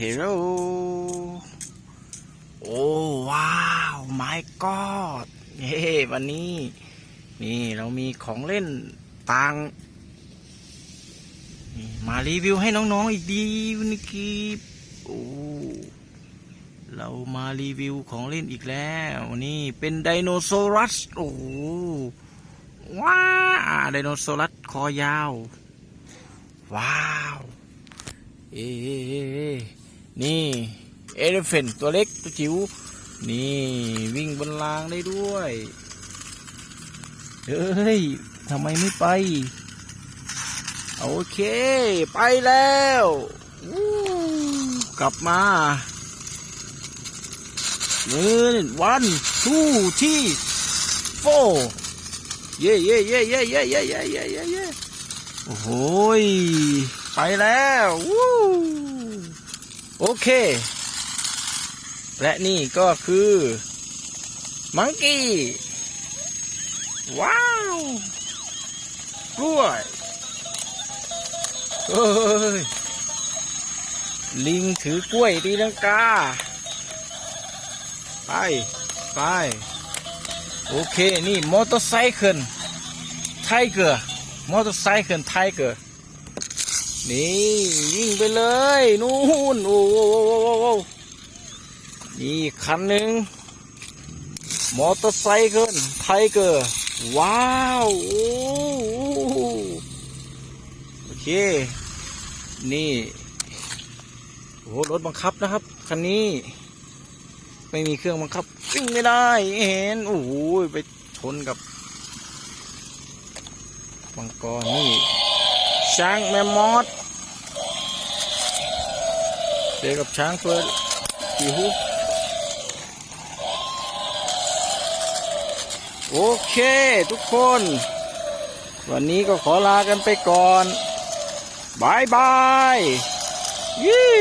hello โอ้ว้าว my god เย้วันนี้ นี่เรามีของเล่นต่างมารีวิวให้น้องๆอีกดีวันนี้กีโอ้เรามารีวิวของเล่นอีกแล้วนี่เป็นไดโนเสารัสโอ้ว้าไดโนเสารัสคอยาว ว้าว เอ๊ะ นี่เอเลฟนตัวเล็กตัวจิ๋วนี่วิ่งบนรางได้ด้วยเฮ้ยทำไมไม่ไป โอเค ไปแล้วกลับมาหนึ่งวันทูที่โฟเย่เย่เย่เย่เย่เย่เย่เย่เย่เย่โอ้โหไปแล้ววู้ โอเค และนี่ก็คือ มังกี้ ว้าวกล้วยเฮ้ย ลิงถือกล้วยตีลังกา ไป ไป โอเค นี่มอเตอร์ไซค์ไทเกอร์มอเตอร์ไซค์ไทเกอร์ นี่วิ่งไปเลยนู่นโอ้โหนี่คันหนึ่งมอเตอร์ไซค์เกินไทเกอร์ว้าวโอ้โอเค นี่โอ้รถบังคับนะครับ คันนี้ ไม่มีเครื่องบังคับวิ่งไม่ได้เห็นโอ้โหไปชนกับมังกรนี่ ช้างแมมมอสเจอกับช้างเฟิร์สกี่หูโอเคทุกคน วันนี้ก็ขอลากันไปก่อนบายบายยี่